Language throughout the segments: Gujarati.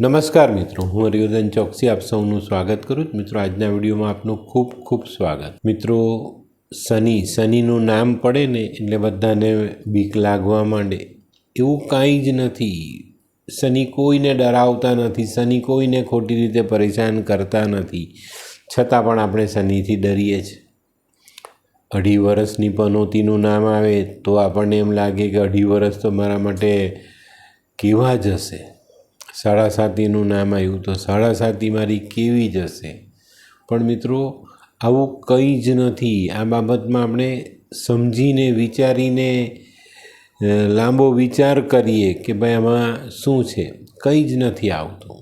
નમસ્કાર મિત્રો, હું હરિવર્ધન ચોકસી આપ સૌનું સ્વાગત કરું છું. મિત્રો, આજના વિડીયોમાં આપનું ખૂબ ખૂબ સ્વાગત. મિત્રો, શનિ, શનિનું નામ પડે ને એટલે બધાને બીક લાગવા માંડે. એવું કાંઈ જ નથી. શનિ કોઈને ડરાવતા નથી, શનિ કોઈને ખોટી રીતે પરેશાન કરતા નથી. છતાં પણ આપણે શનિથી ડરીએ છીએ. અઢી વર્ષની પનોતીનું નામ આવે તો આપણને એમ લાગે કે અઢી વર્ષ તો મારા માટે કેવા જ હશે. સાડા સાતીનું નામ આવ્યું તો સાડા સાતી મારી કેવી જ હશે પણ મિત્રો, આવું કંઈ જ નથી. આ બાબતમાં આપણે સમજીને, વિચારીને લાંબો વિચાર કરીએ કે ભાઈ આમાં શું છે. કંઈ જ નથી આવતું.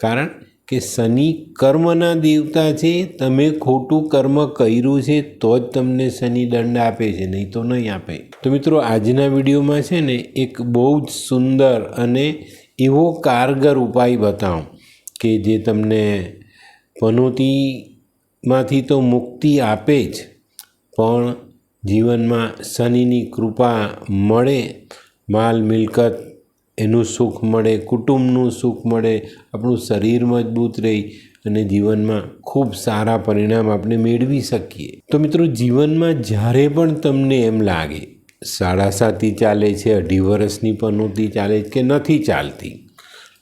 કારણ કે શનિ કર્મના દેવતા છે, તમે ખોટું કર્મ કર્યું છે, તો જ તમને શનિ દંડ આપે છે, નહીં તો નહીં આપે. તો મિત્રો, આજના વિડીયોમાં છે ને, એક બહુ જ સુંદર અને એવો કારગર ઉપાય બતાવું કે જે તમને પનોતીમાંથી તો મુક્તિ આપે જ, પણ જીવનમાં શનિની કૃપા મળે, માલ મિલકત એનું સુખ મળે, કુટુંબનું સુખ મળે, આપણું શરીર મજબૂત રહે અને જીવનમાં ખૂબ સારા પરિણામ આપણે મેળવી શકીએ. તો મિત્રો, જીવનમાં જ્યારે પણ તમને એમ લાગે સાડા સાતી ચાલે છે, અઢી વર્ષની પનોતી ચાલે છે કે નથી ચાલતી.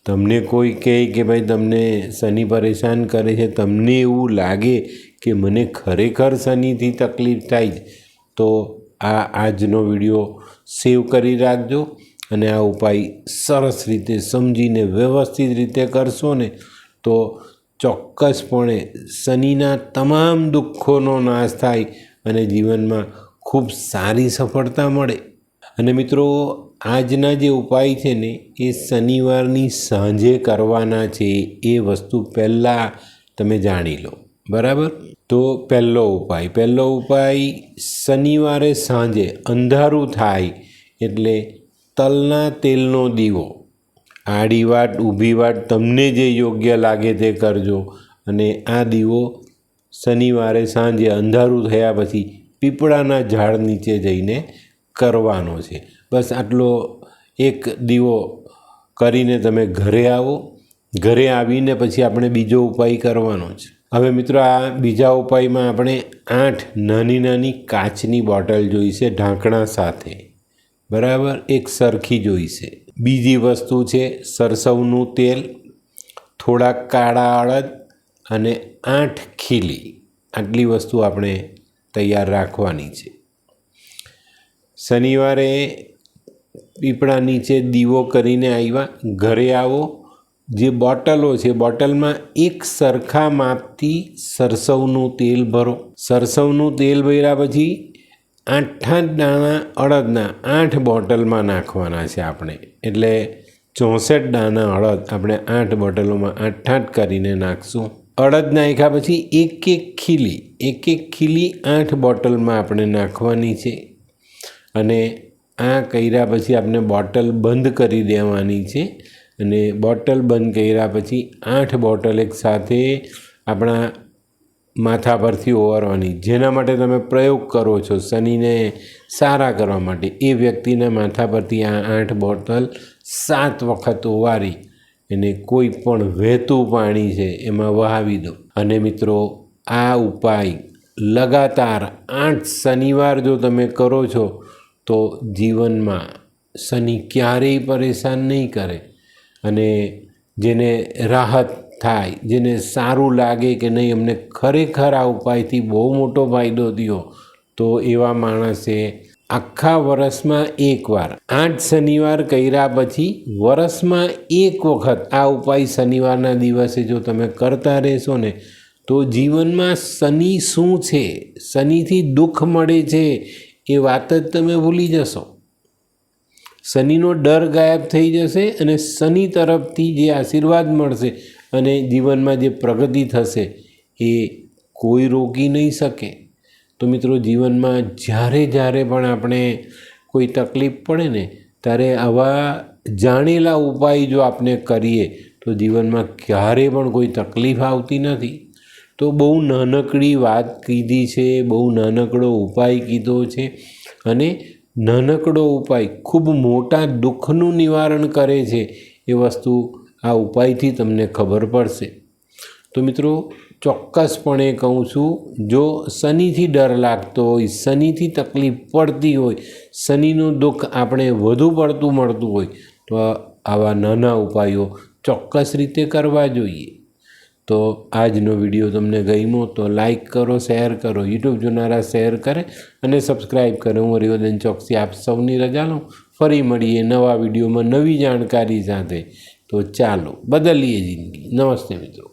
તમને કોઈ કહે કે ભાઈ તમને શનિ પરેશાન કરે છે, તમને એવું લાગે કે મને ખરેખર શનિથી તકલીફ થાય છે, તો આ આજનો વીડિયો સેવ કરી રાખજો અને આ ઉપાય સરસ રીતે સમજીને વ્યવસ્થિત રીતે કરશો ને, તો ચોક્કસપણે શનિના તમામ દુઃખોનો નાશ થાય અને જીવનમાં ખૂબ સારી સફળતા મળે. અને મિત્રો, આજના જે ઉપાય છે ને, એ શનિવારની સાંજે કરવાના છે. એ વસ્તુ પહેલાં તમે જાણી લો. બરાબર? તો પહેલો ઉપાય. પહેલો ઉપાય, શનિવારે સાંજે અંધારું થાય એટલે તલના તેલનો દીવો. આડી વાટ, ઊભી વાટ, તમને જે યોગ્ય લાગે તે કરજો. અને આ દીવો શનિવારે સાંજે અંધારું થયા પછી પીપળાના ઝાડ નીચે જઈને કરવાનો છે. બસ આટલો એક દીવો કરીને તમે ઘરે આવો. ઘરે આવીને પછી આપણે બીજો ઉપાય કરવાનો છે. હવે મિત્રો આ બીજા ઉપાયમાં આપણે આઠ નાની નાની કાચની બોટલ જોઈશે ઢાંકણા સાથે. બરાબર? એક સરખી જોઈશે. બીજી વસ્તુ છે સરસવનું તેલ થોડાક કાળા અડદ અને આઠ ખીલી. આટલી વસ્તુ આપણે તૈયાર રાખવાની છે. શનિવારે પીપળા નીચે દીવો કરીને આવ્યા ઘરે આવો. જે બોટલો છે, બોટલમાં એક સરખા માપથી સરસવનું તેલ ભરો. સરસવનું તેલ ભર્યા પછી આઠ આઠ દાણા અડદના, આઠ બોટલમાં નાખવાના છે આપણે. એટલે ચોસઠ દાણા અડદ આપણે આઠ બોટલોમાં આઠ આઠ કરીને નાખશું. અડદ નાખ્યા પછી એક એક ખીલી, એક એક ખીલી આઠ બોટલમાં આપણે નાખવાની છે અને આ કર્યા પછી આપણે બોટલ બંધ કરી દેવાની છે અને બોટલ બંધ કર્યા પછી આઠ બોટલ એક સાથે આપણા માથા પરથી ઓવારવાની, જેના માટે તમે પ્રયોગ કરો છો શનિને સારા કરવા માટે. એ વ્યક્તિના માથા પરથી આ આઠ બોટલ સાત વખત ઓવારી એને કોઈ પણ વહેતું પાણી છે એમાં વહાવી દો. અને મિત્રો, આ ઉપાય લગાતાર આઠ શનિવાર જો તમે કરો છો, તો જીવનમાં શનિ ક્યારેય પરેશાન નહીં કરે. અને જેને રાહત થાય, જેને સારું લાગે કે નહીં, અમને ખરેખર આ ઉપાયથી બહુ મોટો ફાયદો થયો, તો એવા માણસે આખા વર્ષમાં એકવાર. આઠ શનિવાર કર્યા પછી વર્ષમાં એક વખત આ ઉપાય શનિવારના દિવસે જો તમે કરતા રહેશો ને, તો જીવનમાં શનિ શું છે? શનિથી દુઃખ મળે છે એ વાત જ તમે ભૂલી જશો. શનિનો ડર ગાયબ થઈ જશે અને શનિ તરફથી જે આશીર્વાદ મળશે અને જીવનમાં જે પ્રગતિ થશે એ કોઈ રોકી નહીં શકે. તો મિત્રો જીવનમાં જ્યારે જ્યારે પણ આપણે કોઈ તકલીફ પડે ને, ત્યારે આવા જાણેલા ઉપાય જો આપણે કરીએ, તો જીવનમાં ક્યારે પણ કોઈ તકલીફ આવતી નથી. તો બહુ નાનકડી વાત કીધી છે, બહુ નાનકડો ઉપાય કીધો છે અને નાનકડો ઉપાય ખૂબ મોટા દુઃખનું નિવારણ કરે છે એ વસ્તુ આ ઉપાયથી તમને ખબર પડશે. તો મિત્રો ચોક્કસપણે કહું છું, જો શનિથી ડર લાગતો હોય, શનિથી તકલીફ પડતી હોય, શનિનું દુઃખ આપણે વધુ પડતું મળતું હોય, તો આવા નાના ઉપાયો ચોક્કસ રીતે કરવા જોઈએ. તો આજનો વીડિયો તમને ગમ્યો તો લાઈક કરો, શેર કરો, યુટ્યુબ જોનારા શેર કરે અને સબસ્ક્રાઈબ કરે. હું હરિવર્ધન ચોકસી આપ સૌની રજા લઉં. ફરી મળીએ નવા વિડીયોમાં નવી જાણકારી સાથે. તો ચાલો, બદલીએ જિંદગી. નમસ્તે મિત્રો.